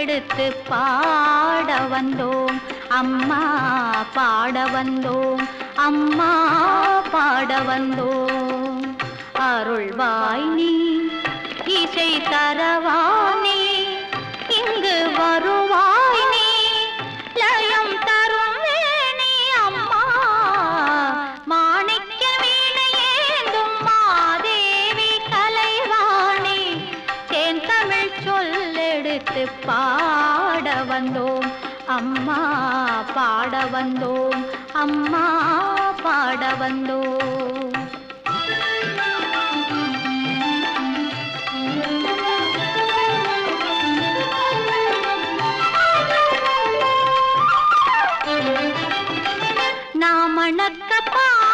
எடுத்து பாட வந்தோம். அம்மா பாட வந்தோம். அம்மா பாட வந்தோம். அருள்வாய் நீ இசை தரவா சொல்லெடுத்து பாட வந்தோம். அம்மா பாட வந்தோம். அம்மா பாட வந்தோம். நாமணக்க பா